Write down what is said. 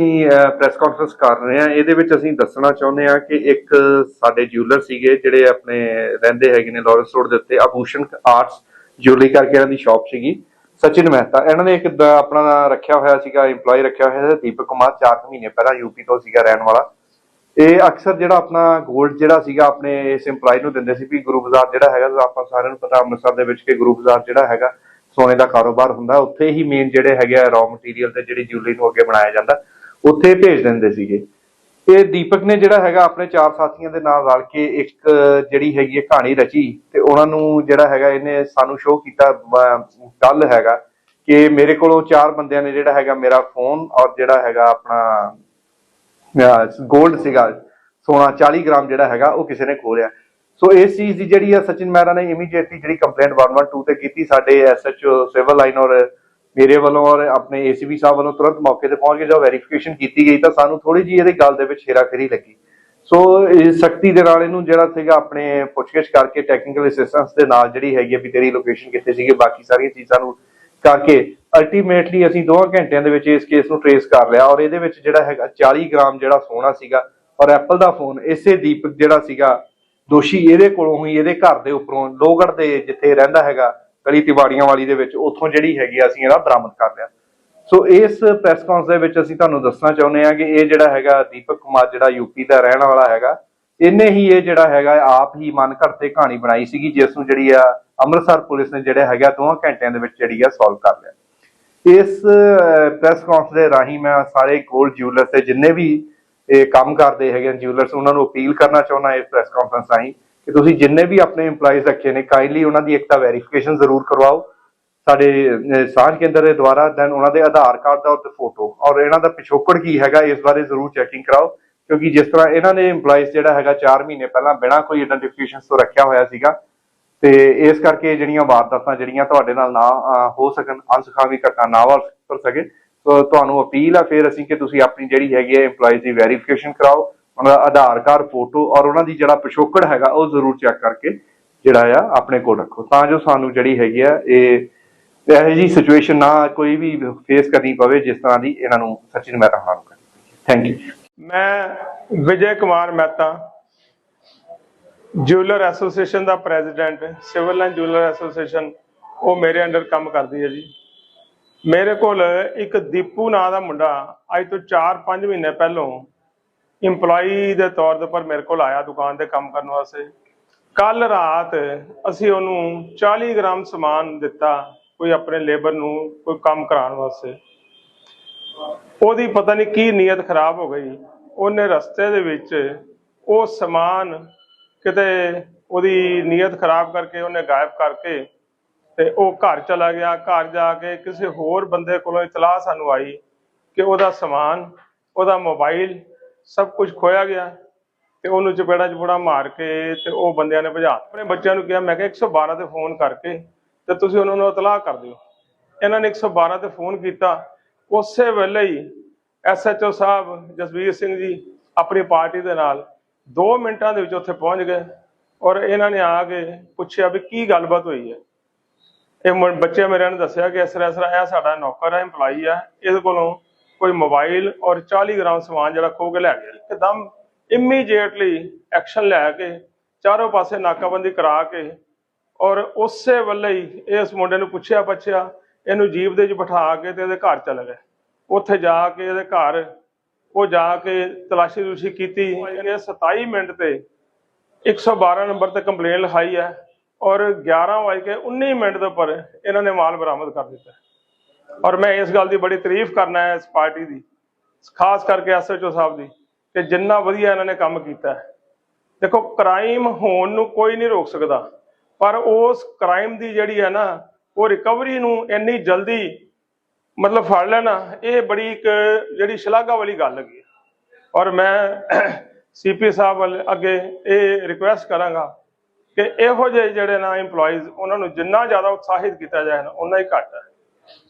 ਅਸੀਂ press conference ਕਰ ਰਹੇ ਹਾਂ। ਇਹਦੇ ਵਿੱਚ ਅਸੀਂ ਦੱਸਣਾ ਚਾਹੁੰਦੇ ਹਾਂ ਕਿ ਇੱਕ ਸਾਡੇ ਜਿਊਲਰ ਸੀਗੇ, ਜਿਹੜੇ ਆਪਣੇ ਰਹਿੰਦੇ ਹੈਗੇ ਨੇ ਲਾਰੈਂਸ ਰੋਡ ਦੇ ਉੱਤੇ ਆਭੂਸ਼ਣ ਆਰਟਸ ਜਿਊਲਰੀ ਕਰਕੇ ਇਹਨਾਂ ਦੀ ਸ਼ਾਪ ਸੀਗੀ। ਸਚਿਨ ਮਹਿਤਾ, ਇਹਨਾਂ ਨੇ ਇੱਕ ਆਪਣਾ ਰੱਖਿਆ ਹੋਇਆ ਸੀਗਾ EMPLOYE ਰੱਖਿਆ ਹੋਇਆ ਸੀ ਦੀਪਕ ਕੁਮਾਰ 4 ਮਹੀਨੇ ਪਹਿਲਾਂ ਯੂਪੀ ਤੋਂ ਸੀਗਾ ਰਹਿਣ ਵਾਲਾ। ਇਹ ਅਕਸਰ ਜਿਹੜਾ ਆਪਣਾ 골ਡ ਜਿਹੜਾ ਸੀਗਾ, ਆਪਣੇ ਇਸ EMPLOYE ਨੂੰ ਦਿੰਦੇ ਸੀ ਵੀ ਗੁਰੂ ਬਾਜ਼ਾਰ ਜਿਹੜਾ ਹੈਗਾ ਆਪਾਂ ਸਾਰਿਆਂ ਨੂੰ ਪਤਾ ਅੰਮ੍ਰਿਤਸਰ ਦੇ ਵਿੱਚ ਕਿ ਗੁਰੂ ਬਾਜ਼ਾਰ ਜਿਹੜਾ ਹੈਗਾ, ਸੋਨੇ ਦਾ ਕਾਰੋਬਾਰ ਹੁੰਦਾ। ਉੱਥੇ ਹੀ ਮੇਨ ਜਿਹੜੇ ਹੈਗੇ ਆ ਰॉ ਮਟੀਰੀਅਲ ਤੇ ਜਿਹੜੀ ਜਿਊਲਰੀ ਨੂੰ ਅੱਗੇ ਬਣਾਇਆ ਜਾਂਦਾ। ਉੱਥੇ ਭੇਜ ਦਿੰਦੇ ਸੀਗੇ। ਇਹ ਦੀਪਕ ਨੇ ਜਿਹੜਾ ਹੈਗਾ ਆਪਣੇ ਚਾਰ ਸਾਥੀਆਂ ਦੇ ਨਾਲ ਰਲ ਕੇ ਇੱਕ, ਜਿਹੜੀ ਹੈਗੀ ਹੈ ਕਹਾਣੀ ਰਚੀ ਤੇ ਉਹਨਾਂ ਨੂੰ ਜਿਹੜਾ ਹੈਗਾ ਇਹਨੇ ਸਾਨੂੰ ਸ਼ੋਅ ਕੀਤਾ ਕੱਲ ਹੈਗਾ ਕਿ ਮੇਰੇ ਕੋਲੋਂ ਚਾਰ ਬੰਦਿਆਂ ਨੇ ਜਿਹੜਾ ਹੈਗਾ ਮੇਰਾ ਫੋਨ ਔਰ ਜਿਹੜਾ ਹੈਗਾ ਆਪਣਾ 골ਡ ਸੀਗਾ, ਸੋਨਾ 40 ਗ੍ਰਾਮ ਜਿਹੜਾ ਹੈਗਾ ਉਹ ਕਿਸੇ ਨੇ ਖੋਲਿਆ ਸੋ ਇਸ ਚੀਜ਼ ਦੀ ਜਿਹੜੀ ਆ ਸਚਿਨ ਮਹਿਰਾ ਨੇ ਇਮੀਡੀਏਟਲੀ ਜਿਹੜੀ ਕੰਪਲੇਂਟ 112 ਤੇ ਕੀਤੀ, ਸਾਡੇ ਐਸਐਚਓ ਸਿਵਲ ਲਾਈਨ ਔਰ ਮੇਰੇ ਵੱਲੋਂ ਔਰ ਆਪਣੇ ਏਸੀਬੀ ਸਾਹਿਬ ਵੱਲੋਂ ਤੁਰੰਤ ਮੌਕੇ ਤੇ ਪਹੁੰਚ ਕੇ ਜਦੋਂ ਵੈਰੀਫਿਕੇਸ਼ਨ ਕੀਤੀ ਗਈ ਤਾਂ ਸਾਨੂੰ ਥੋੜੀ ਜਿਹੀ ਇਹਦੀ ਗੱਲ ਦੇ ਵਿੱਚ ਹੇਰਾਫੇਰੀ ਲੱਗੀ। ਸੋ ਇਹ ਦੇ ਨਾਲ ਇਹਨੂੰ ਜਿਹੜਾ ਸੀਗਾ ਆਪਣੇ ਪੁੱਛਗਿੱਛ ਕਰਕੇ ਟੈਕਨੀਕਲ ਅਸਿਸਟੈਂਸ ਦੇ ਨਾਲ ਜਿਹੜੀ ਹੈਗੀ ਵੀ ਤੇਰੀ ਲੋਕੇਸ਼ਨ ਕਿੱਥੇ ਸੀਗੀ, ਬਾਕੀ ਸਾਰੀਆਂ ਚੀਜ਼ਾਂ ਨੂੰ ਕਰਕੇ ਅਲਟੀਮੇਟਲੀ ਅਸੀਂ 2 ਘੰਟਿਆਂ ਦੇ ਵਿੱਚ ਇਸ ਕੇਸ ਨੂੰ ਟਰੇਸ ਕਰ ਲਿਆ ਔਰ ਇਹਦੇ ਵਿੱਚ ਜਿਹੜਾ ਹੈਗਾ 40 ਗ੍ਰਾਮ ਜਿਹੜਾ ਸੋਨਾ ਸੀਗਾ ਔਰ ਐਪਲ ਦਾ ਫੋਨ ਇਸੇ ਦੀਪਕ ਜਿਹੜਾ ਸੀਗਾ ਦੋਸ਼ੀ ਇਹਦੇ ਕੋਲੋਂ ਹੀ ਇਹਦੇ ਘਰ ਦੇ ਉੱਪਰੋਂ ਲੋਹਗੜ੍ਹ ਦੇ ਜਿੱਥੇ ਰਹਿੰਦਾ ਹੈਗਾ ਗਲੀ ਤਿਵਾੜੀਆਂ ਵਾਲੀ ਦੇ ਵਿੱਚ ਉੱਥੋਂ ਜਿਹੜੀ ਹੈਗੀ ਆ ਅਸੀਂ ਇਹਦਾ ਬਰਾਮਦ ਕਰ ਲਿਆ। ਸੋ ਇਸ ਪ੍ਰੈਸ ਕਾਨਫਰੰਸ ਦੇ ਵਿੱਚ ਅਸੀਂ ਤੁਹਾਨੂੰ ਦੱਸਣਾ ਚਾਹੁੰਦੇ ਹਾਂ ਕਿ ਇਹ ਜਿਹੜਾ ਹੈਗਾ ਦੀਪਕ ਕੁਮਾਰ, ਜਿਹੜਾ ਯੂਪੀ ਦਾ ਰਹਿਣ ਵਾਲਾ ਹੈਗਾ, ਇਹਨੇ ਹੀ ਇਹ ਜਿਹੜਾ ਹੈਗਾ ਆਪ ਹੀ ਮਨ ਘੜ ਤੇ ਕਹਾਣੀ ਬਣਾਈ ਸੀਗੀ, ਜਿਸ ਨੂੰ ਜਿਹੜੀ ਆ ਅੰਮ੍ਰਿਤਸਰ ਪੁਲਿਸ ਨੇ ਜਿਹੜਾ ਹੈਗਾ ਦੋਵਾਂ ਘੰਟਿਆਂ ਦੇ ਵਿੱਚ ਜਿਹੜੀ ਆ ਸੋਲਵ ਕਰ ਲਿਆ। ਇਸ ਪ੍ਰੈਸ ਕਾਨਫਰੰਸ ਦੇ ਰਾਹੀਂ ਮੈਂ ਸਾਰੇ ਗੋਲਡ ਜਿਊਲਰ ਤੇ ਜਿੰਨੇ ਵੀ ਇਹ ਕੰਮ ਕਰਦੇ ਹੈਗੇ ਜਿਊਲਰਸ ਉਹਨਾਂ ਨੂੰ ਅਪੀਲ ਕਰਨਾ ਚਾਹੁੰਦਾ ਇਸ ਪ੍ਰੈਸ ਕਾਨਫਰੰਸ ਰਾਹੀਂ ਕਿ ਤੁਸੀਂ ਜਿੰਨੇ ਵੀ ਆਪਣੇ EMPLOYEES ਰੱਖੇ ਨੇ ਕਾਈਂਡਲੀ ਉਹਨਾਂ ਦੀ ਇੱਕ ਤਾਂ ਵੈਰੀਫਿਕੇਸ਼ਨ ਜ਼ਰੂਰ ਕਰਵਾਓ। ਸਾਡੇ ਸਾਂਝ ਕੇਂਦਰ ਦੇ ਦੁਆਰਾ ਦੈਨ ਉਹਨਾਂ ਦੇ ਆਧਾਰ ਕਾਰਡ ਦਾ ਤੇ ਫੋਟੋ ਔਰ ਇਹਨਾਂ ਦਾ ਪਿਛੋਕੜ ਕੀ ਹੈਗਾ ਇਸ ਬਾਰੇ ਜ਼ਰੂਰ ਚੈਕਿੰਗ ਕਰਾਓ। ਕਿਉਂਕਿ ਜਿਸ ਤਰ੍ਹਾਂ ਇਹਨਾਂ ਨੇ EMPLOYEES ਜਿਹੜਾ ਹੈਗਾ 4 ਮਹੀਨੇ ਪਹਿਲਾਂ ਬਿਨਾਂ ਕੋਈ ਆਇਡੈਂਟੀਫਿਕੇਸ਼ਨ ਤੋਂ ਰੱਖਿਆ ਹੋਇਆ ਸੀਗਾ, ਤੇ ਇਸ ਕਰਕੇ ਜਿਹੜੀਆਂ ਵਾਰਦਾਤਾਂ ਜਿਹੜੀਆਂ ਤੁਹਾਡੇ ਨਾਲ ਨਾ ਹੋ ਸਕਣ ਅਨਸਖਾਵੀ ਘਟਨਾ ਨਾ ਵਾਪਰ ਸਕੇ। ਸੋ, ਤੁਹਾਨੂੰ ਅਪੀਲ ਆ, ਫਿਰ ਅਸੀਂ ਕਿ ਤੁਸੀਂ ਆਪਣੀ ਜਿਹੜੀ ਹੈਗੀ ਹੈ EMPLOYEES ਦੀ ਵੈਰੀਫਿਕੇਸ਼ਨ ਕਰਾਓ। ਉਹਨਾਂ ਦਾ ਆਧਾਰ ਕਾਰਡ, ਫੋਟੋ ਔਰ ਉਹਨਾਂ ਦੀ ਜਿਹੜਾ ਪਿਛੋਕੜ ਹੈਗਾ, ਉਹ ਜ਼ਰੂਰ ਚੈੱਕ ਕਰਕੇ ਜਿਹੜਾ ਆ, ਆਪਣੇ ਕੋਲ ਰੱਖੋ। ਤਾਂ ਜੋ ਸਾਨੂੰ ਜਿਹੜੀ ਹੈਗੀ ਆ, ਇਹ ਇਹੋ ਜਿਹੀ ਸਿਚੁਏਸ਼ਨ ਨਾ ਕੋਈ ਵੀ ਫੇਸ ਕਰਨੀ ਪਵੇ, ਜਿਸ ਤਰ੍ਹਾਂ ਦੀ ਇਹਨਾਂ ਨੂੰ ਸਚਿਨ ਮਹਿਤਾ ਹੋਣਾ ਨੂੰ ਥੈਂਕ ਯੂ ਮੈਂ ਵਿਜੇ ਕੁਮਾਰ ਮਹਿਤਾ ਜਿਊਲਰ ਐਸੋਸੀਏਸ਼ਨ ਦਾ president, civil line jeweller association, ਉਹ ਮੇਰੇ ਅੰਡਰ ਕੰਮ ਕਰਦੀ ਹੈ ਜੀ। ਮੇਰੇ ਕੋਲ ਇੱਕ ਦੀਪੂ ਨਾਂ ਦਾ ਮੁੰਡਾ, ਅੱਜ ਤੋਂ 4-5 ਮਹੀਨੇ ਪਹਿਲੋਂ EMPLOYEE ਦੇ ਤੌਰ ਦੇ ਉੱਪਰ ਮੇਰੇ ਕੋਲ ਆਇਆ ਦੁਕਾਨ ਤੇ ਕੰਮ ਕਰਨ ਵਾਸਤੇ। ਕੱਲ ਰਾਤ ਅਸੀਂ ਉਹਨੂੰ 40 ਗ੍ਰਾਮ ਸਮਾਨ ਦਿੱਤਾ ਕੋਈ ਆਪਣੇ ਲੇਬਰ ਨੂੰ ਕੋਈ ਕੰਮ ਕਰਾਉਣ ਵਾਸਤੇ। ਉਹਦੀ ਪਤਾ ਨਹੀਂ ਕੀ ਨੀਅਤ ਖਰਾਬ ਹੋ ਗਈ। ਉਹਨੇ ਰਸਤੇ ਦੇ ਵਿੱਚ ਉਹ ਸਮਾਨ ਕਿਤੇ ਉਹਦੀ ਨੀਅਤ ਖਰਾਬ ਕਰਕੇ ਉਹਨੇ ਗਾਇਬ ਕਰਕੇ ਤੇ ਉਹ ਘਰ ਚਲਾ ਗਿਆ। ਘਰ ਜਾ ਕੇ ਕਿਸੇ ਹੋਰ ਬੰਦੇ ਕੋਲੋਂ ਇਤਲਾਹ ਸਾਨੂੰ ਆਈ ਕਿ ਉਹਦਾ ਸਮਾਨ, ਉਹਦਾ ਮੋਬਾਈਲ ਸਭ ਕੁਝ ਖੋਇਆ ਗਿਆ ਤੇ ਉਹਨੂੰ ਚਪੇੜਾ ਚਪੂੜਾ ਮਾਰ ਕੇ ਤੇ ਉਹ ਬੰਦਿਆਂ ਨੇ ਭਜਾ ਆਪਣੇ ਬੱਚਿਆਂ ਨੂੰ ਕਿਹਾ, ਮੈਂ ਕਿਹਾ 112 ਤੇ ਫੋਨ ਕਰਕੇ ਤੇ ਤੁਸੀਂ ਉਹਨਾਂ ਨੂੰ ਇਤਲਾਹ ਕਰ ਦਿਓ। ਇਹਨਾਂ ਨੇ 112 ਤੇ ਫੋਨ ਕੀਤਾ। ਉਸੇ ਵੇਲੇ ਹੀ ਐਸਐਚਓ ਸਾਹਿਬ, ਜਸਵੀਰ ਸਿੰਘ ਜੀ ਆਪਣੀ ਪਾਰਟੀ ਦੇ ਨਾਲ 2 ਮਿੰਟਾਂ ਦੇ ਵਿੱਚ ਉੱਥੇ ਪਹੁੰਚ ਗਏ ਔਰ ਇਹਨਾਂ ਨੇ ਆ ਕੇ ਪੁੱਛਿਆ ਵੀ ਕੀ ਗੱਲਬਾਤ ਹੋਈ ਹੈ। ਇਹ ਮੁੰ- ਬੱਚੇ ਮੇਰੇ ਨੇ ਦੱਸਿਆ ਕਿ ਇਸ ਤਰ੍ਹਾਂ ਇਸ ਤਰ੍ਹਾਂ ਇਹ ਸਾਡਾ ਨੌਕਰ ਹੈ, EMPLOYEE ਹੈ। ਇਹਦੇ ਕੋਲੋਂ ਕੋਈ ਮੋਬਾਈਲ ਔਰ 40 ਗ੍ਰਾਮ ਸਮਾਨ ਜਿਹੜਾ ਖੋ ਕੇ ਲੈ ਗਿਆ। ਇੱਕਦਮ ਇਮੀਡੀਏਟਲੀ ਐਕਸ਼ਨ ਲੈ ਕੇ ਚਾਰੋਂ ਪਾਸੇ ਨਾਕਾਬੰਦੀ ਕਰਾ ਕੇ ਔਰ ਉਸੇ ਵੇਲੇ ਹੀ ਇਸ ਮੁੰਡੇ ਨੂੰ ਪੁੱਛਿਆ ਪੱਛਿਆ ਇਹਨੂੰ ਜੀਪ ਦੇ ਵਿੱਚ ਬਿਠਾ ਕੇ ਤੇ ਇਹਦੇ ਘਰ ਚਲੇ ਗਏ। ਉੱਥੇ ਜਾ ਕੇ ਇਹਦੇ ਘਰ, ਉਹ ਜਾ ਕੇ ਤਲਾਸ਼ੀ ਰੂਸ਼ੀ ਕੀਤੀ। ਇਹਨੇ 27 ਮਿੰਟ ਤੇ 112 ਨੰਬਰ ਤੇ ਕੰਪਲੇਨ ਲਿਖਾਈ ਹੈ ਔਰ 11 ਵਜੇ ਕੇ 19 ਮਿੰਟ ਦੇ ਉੱਪਰ ਇਹਨਾਂ ਨੇ ਮਾਲ ਬਰਾਮਦ ਕਰ ਦਿੱਤਾ। ਔਰ ਮੈਂ ਇਸ ਗੱਲ ਦੀ ਬੜੀ ਤਾਰੀਫ ਕਰਨਾ ਹੈ ਇਸ ਪਾਰਟੀ ਦੀ, ਖਾਸ ਕਰਕੇ ਐਸਐਚਓ ਸਾਹਿਬ ਦੀ, ਕਿ ਜਿੰਨਾ ਵਧੀਆ ਇਹਨਾਂ ਨੇ ਕੰਮ ਕੀਤਾ ਹੈ। ਦੇਖੋ ਕ੍ਰਾਈਮ ਹੋਣ ਨੂੰ ਕੋਈ ਨਹੀਂ ਰੋਕ ਸਕਦਾ, ਪਰ ਉਸ ਕ੍ਰਾਈਮ ਦੀ ਜਿਹੜੀ ਹੈ ਨਾ, ਉਹ ਰਿਕਵਰੀ ਨੂੰ ਇੰਨੀ ਜਲਦੀ ਮਤਲਬ ਫੜ ਲੈਣਾ, ਇਹ ਬੜੀ ਇੱਕ ਜਿਹੜੀ ਸ਼ਲਾਘਾ ਵਾਲੀ ਗੱਲ ਹੈਗੀ ਔਰ ਮੈਂ ਸੀਪੀ ਸਾਹਿਬ ਵੱਲ ਅੱਗੇ ਇਹ ਰਿਕੁਐਸਟ ਕਰਾਂਗਾ ਕਿ ਇਹੋ ਜਿਹੇ ਜਿਹੜੇ ਨਾ EMPLOYEES, ਉਹਨਾਂ ਨੂੰ ਜਿੰਨਾ ਜ਼ਿਆਦਾ ਉਤਸ਼ਾਹਿਤ ਕੀਤਾ ਜਾਏ ਨਾ ਉਨਾ ਹੀ ਘੱਟ ਹੈ।